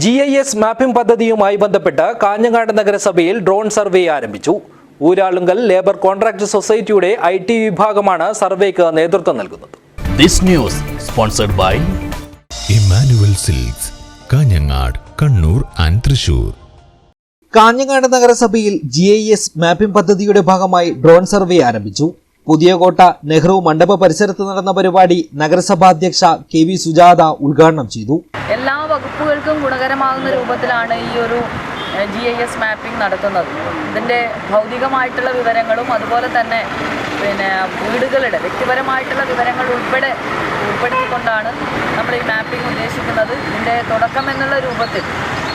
G I S mapping പദ്ധതിയുമായി ബന്ധപ്പെട്ട് കാഞ്ഞങ്ങാട് നഗരസഭയിൽ ഡ്രോൺ സർവേ ആരംഭിച്ചു. ഊരാളുങ്കൽ ലേബർ കോൺട്രാക്ട് സൊസൈറ്റിയുടെ ഐ ടി വിഭാഗമാണ് സർവേക്ക് നേതൃത്വം നൽകുന്നത്. This news sponsored by Emmanuel Silks Kanhangad Kannur and Thrissur Kanhangad നഗരസഭയിൽ ജി ഐ എസ് മാപ്പിംഗ് പദ്ധതിയുടെ ഭാഗമായി ഡ്രോൺ സർവേ ആരംഭിച്ചു. പുതിയകോട്ട നെഹ്റു മണ്ഡപ പരിസരത്ത് നടന്ന പരിപാടി നഗരസഭാ അധ്യക്ഷ കെ വി സുജാത ഉദ്ഘാടനം ചെയ്തു. വകുപ്പുകൾക്കും ഗുണകരമാകുന്ന രൂപത്തിലാണ് ഈ ഒരു ജി ഐ എസ് മാപ്പിംഗ് നടത്തുന്നത്. ഇതിന്റെ ഭൗതികമായിട്ടുള്ള വിവരങ്ങളും അതുപോലെ തന്നെ പിന്നെ വീടുകളുടെ വ്യക്തിപരമായിട്ടുള്ള വിവരങ്ങൾ ഉൾപ്പെടെ ഉൾപ്പെടുത്തിക്കൊണ്ടാണ് നമ്മൾ ഈ മാപ്പിംഗ് ഉദ്ദേശിക്കുന്നത്. ഇതിന്റെ തുടക്കം എന്നുള്ള രൂപത്തിൽ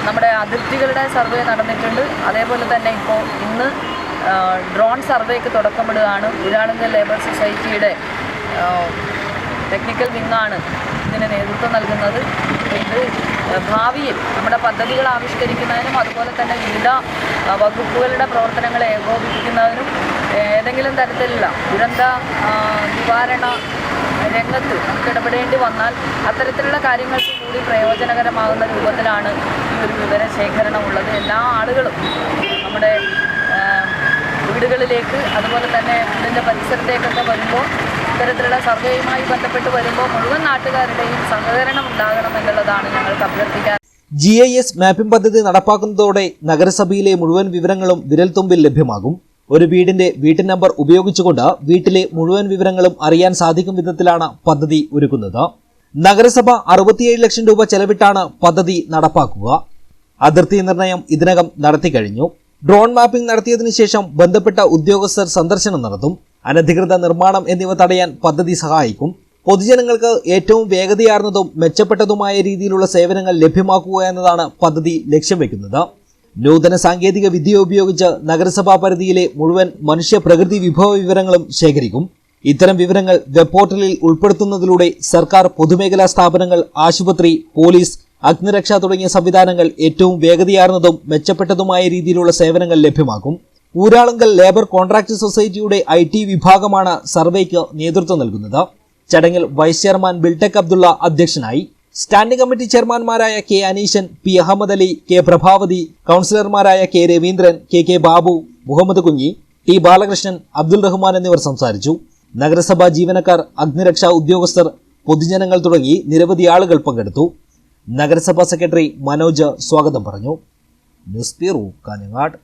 നമ്മുടെ അതിർത്തികളുടെ സർവേ നടന്നിട്ടുണ്ട്. അതേപോലെ തന്നെ ഇപ്പോൾ ഇന്ന് ഡ്രോൺ സർവേക്ക് തുടക്കമിടുകയാണ്. ഊരാളുങ്കൽ ലേബർ സൊസൈറ്റിയുടെ ടെക്നിക്കൽ വിങ്ങാണ് ഇതിന് നേതൃത്വം നൽകുന്നത്. ഭാവിയിൽ നമ്മുടെ പദ്ധതികൾ ആവിഷ്കരിക്കുന്നതിനും അതുപോലെ തന്നെ വിവിധ വകുപ്പുകളുടെ പ്രവർത്തനങ്ങളെ ഏകോപിപ്പിക്കുന്നതിനും ഏതെങ്കിലും തരത്തിലുള്ള ദുരന്ത നിവാരണ രംഗത്ത് നമുക്ക് ഇടപെടേണ്ടി വന്നാൽ അത്തരത്തിലുള്ള കാര്യങ്ങൾക്ക് കൂടി പ്രയോജനകരമാകുന്ന രൂപത്തിലാണ് ഈ ഒരു വിവരശേഖരണം ഉള്ളത്. എല്ലാ ആളുകളും നമ്മുടെ വീടുകളിലേക്ക് അതുപോലെ തന്നെ വീടിന്റെ പരിസരത്തേക്കൊക്കെ വരുമ്പോൾ ഇത്തരത്തിലുള്ള സർവേയുമായി ബന്ധപ്പെട്ട് വരുമ്പോൾ മുഴുവൻ നാട്ടുകാരുടെയും സഹകരണം ഉണ്ടാകണം എന്നുള്ളതാണ് ഞങ്ങൾക്ക് അഭ്യർത്ഥിക്കാൻ ജി ഐ എസ് മാപ്പിംഗ് പദ്ധതി നടപ്പാക്കുന്നതോടെ നഗരസഭയിലെ മുഴുവൻ വിവരങ്ങളും വിരൽത്തുമ്പിൽ ലഭ്യമാകും. ഒരു വീടിന്റെ വീട്ടു നമ്പർ ഉപയോഗിച്ചുകൊണ്ട് വീട്ടിലെ മുഴുവൻ വിവരങ്ങളും അറിയാൻ സാധിക്കും വിധത്തിലാണ് പദ്ധതി ഒരുക്കുന്നത്. നഗരസഭ അറുപത്തിയേഴ് ലക്ഷം രൂപ ചെലവിട്ടാണ് പദ്ധതി നടപ്പാക്കുക. അതിർത്തി നിർണയം ഇതിനകം നടത്തി കഴിഞ്ഞു. ഡ്രോൺ മാപ്പിംഗ് നടത്തിയതിനു ശേഷം ബന്ധപ്പെട്ട ഉദ്യോഗസ്ഥർ സന്ദർശനം നടത്തും. അനധികൃത നിർമ്മാണം എന്നിവ തടയാൻ പദ്ധതി സഹായിക്കും. പൊതുജനങ്ങൾക്ക് ഏറ്റവും വേഗതയാർന്നതും മെച്ചപ്പെട്ടതുമായ രീതിയിലുള്ള സേവനങ്ങൾ ലഭ്യമാക്കുക എന്നതാണ് പദ്ധതി ലക്ഷ്യം വെക്കുന്നത്. നൂതന സാങ്കേതിക വിദ്യ ഉപയോഗിച്ച് നഗരസഭാ പരിധിയിലെ മുഴുവൻ മനുഷ്യ പ്രകൃതി വിഭവ വിവരങ്ങളും ശേഖരിക്കും. ഇത്തരം വിവരങ്ങൾ വെബ് പോർട്ടലിൽ ഉൾപ്പെടുത്തുന്നതിലൂടെ സർക്കാർ പൊതുമേഖലാ സ്ഥാപനങ്ങൾ ആശുപത്രി പോലീസ് അഗ്നിരക്ഷ തുടങ്ങിയ സംവിധാനങ്ങൾ ഏറ്റവും വേഗതയാർന്നതും മെച്ചപ്പെട്ടതുമായ രീതിയിലുള്ള സേവനങ്ങൾ ലഭ്യമാക്കും. ഊരാളുങ്കൽ ലേബർ കോൺട്രാക്ട് സൊസൈറ്റിയുടെ ഐ ടി വിഭാഗമാണ് സർവേക്ക് നേതൃത്വം നൽകുന്നത്. ചടങ്ങിൽ വൈസ് ചെയർമാൻ ബിൽടെക് അബ്ദുള്ള അധ്യക്ഷനായി. Standing committee ചെയർമാൻമാരായ K Aneeshan P Ahmed Ali K Prabhavathi കൗൺസിലർമാരായ K Raveendran K K Babu Muhammad Kunhi T Balakrishnan Abdul Rahman എന്നിവർ സംസാരിച്ചു. നഗരസഭാ ജീവനക്കാർ അഗ്നിരക്ഷാ ഉദ്യോഗസ്ഥർ പൊതുജനങ്ങൾ തുടങ്ങി നിരവധി ആളുകൾ പങ്കെടുത്തു. നഗരസഭാ സെക്രട്ടറി മനോജ് സ്വാഗതം പറഞ്ഞു. News bureau Kanhangad.